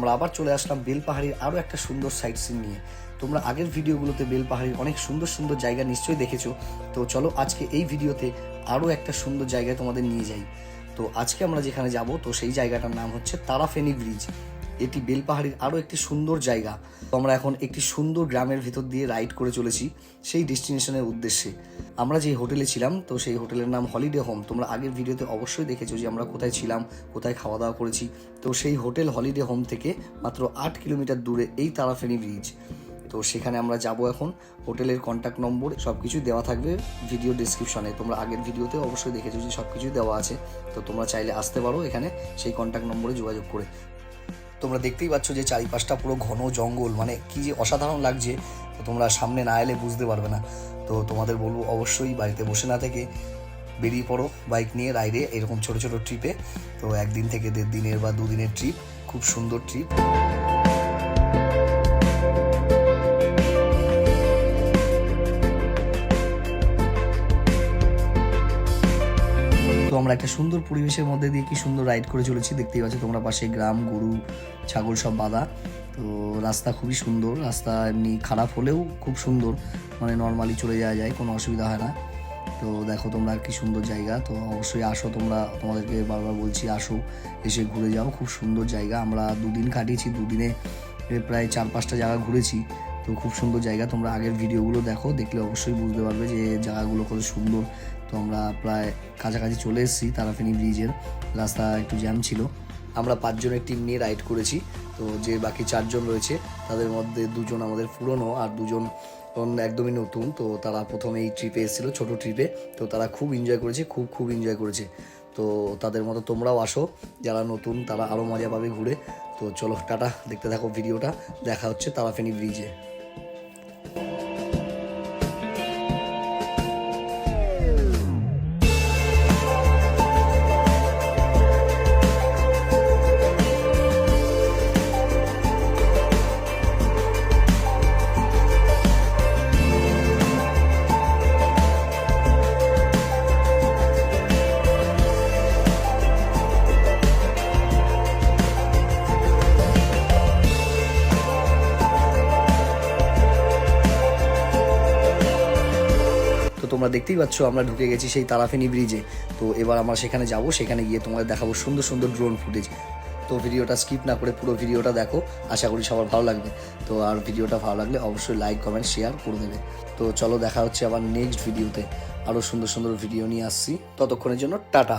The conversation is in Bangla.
আমরা আবার চলে আসলাম বেলপাহাড়ির আরও একটা সুন্দর সাইট সিন নিয়ে। তোমরা আগের ভিডিওগুলোতে বেলপাহাড়ির অনেক সুন্দর সুন্দর জায়গা নিশ্চয়ই দেখেছ। তো চলো আজকে এই ভিডিওতে আরও একটা সুন্দর জায়গায় তোমাদের নিয়ে যাই। তো আজকে আমরা যেখানে যাব, তো সেই জায়গাটার নাম হচ্ছে তারাফেনি ব্রিজ এটি বেলপাহাড়ির আরও একটি সুন্দর জায়গা। তো আমরা এখন একটি সুন্দর গ্রামের ভিতর দিয়ে রাইড করে চলেছি সেই ডেস্টিনেশনের উদ্দেশ্যে। আমরা যে হোটেলে ছিলাম, তো সেই হোটেলের নাম হলিডে হোম। তোমরা আগের ভিডিওতে অবশ্যই দেখেছ যে আমরা কোথায় ছিলাম, কোথায় খাওয়া দাওয়া করেছি। তো সেই হোটেল হলিডে হোম থেকে মাত্র আট কিলোমিটার দূরে এই তারাফেনী ব্রিজ। তো সেখানে আমরা যাব এখন। হোটেলের কন্ট্যাক্ট নম্বর সব কিছুই দেওয়া থাকবে ভিডিও ডিসক্রিপশনে। তোমরা আগের ভিডিওতে অবশ্যই দেখেছ যে সব কিছুই দেওয়া আছে। তো তোমরা চাইলে আসতে পারো এখানে সেই কন্ট্যাক্ট নম্বরে যোগাযোগ করে। তোমরা দেখতেই পাচ্ছ যে চারিপাশটা পুরো ঘন জঙ্গল মানে কি যে অসাধারণ লাগছে। তো তোমরা সামনে না এলে বুঝতে পারবে না। তো তোমাদের বলব অবশ্যই বাড়িতে বসে না থেকে বেরিয়ে পড়ো বাইক নিয়ে রাইডে এরকম ছোট ছোট ট্রিপে তো একদিন থেকে দেড় দিনের বা দুদিনের ট্রিপ খুব সুন্দর ট্রিপ আমরা একটা সুন্দর পরিবেশের মধ্যে দিয়ে কি সুন্দর রাইড করে চলেছি, দেখতেই পাচ্ছ তোমরা পাশে গ্রাম, গরু, ছাগল সব বাঁধা। তো রাস্তা খুবই সুন্দর, রাস্তা এমনি খারাপ হলেও খুব সুন্দর। মানে নর্মালি চলে যাওয়া যায়, কোনো অসুবিধা হয় না। তো দেখো তোমরা কি সুন্দর জায়গা, তো অবশ্যই আসো তোমরা, তোমাদেরকে বারবার বলছি আসো, এসে ঘুরে যাও, খুব সুন্দর জায়গা। আমরা দুদিন কাটিয়েছি, দুদিনে প্রায় চার পাঁচটা জায়গা ঘুরেছি। তো খুব সুন্দর জায়গা, তোমরা আগের ভিডিওগুলো দেখো, দেখলে অবশ্যই বুঝতে পারবে যে জায়গাগুলো কত সুন্দর। তো আমরা প্রায় কাছাকাছি চলে এসেছি তারাফেনী ব্রিজের। রাস্তা একটু জ্যাম ছিল। আমরা পাঁচজনের টিম নিয়ে রাইড করেছি। তো যে বাকি চারজন রয়েছে, তাদের মধ্যে দুজন আমাদের পুরনো আর দুজন একদমই নতুন। তো তারা প্রথমে এই ট্রিপে এসেছিল, ছোট ট্রিপে তো তারা খুব এনজয় করেছে, খুব খুব এনজয় করেছে। তো তাদের মতো তোমরাও আসো, যারা নতুন তারা আরও মজা পাবে ঘুরে। তো চলো, টাটা, দেখতে থাকো ভিডিওটা দেখা হচ্ছে তারাফেনী ব্রিজে। তোমরা দেখতেই পাচ্ছ, আমরা ঢুকে গেছি সেই তারাফেনি ব্রিজে তো এবার আমরা সেখানে যাব, সেখানে গিয়ে তোমাদের দেখাবো সুন্দর সুন্দর ড্রোন ফুটেজ তো ভিডিওটা স্কিপ না করে পুরো ভিডিওটা দেখো, আশা করি সবার ভালো লাগবে। তো আর ভিডিওটা ভালো লাগলে অবশ্যই লাইক কমেন্ট শেয়ার করে দেবে। তো চলো দেখা হচ্ছে আবার নেক্সট ভিডিওতে আরও সুন্দর সুন্দর ভিডিও নিয়ে আসছি। ততক্ষণের জন্য টাটা।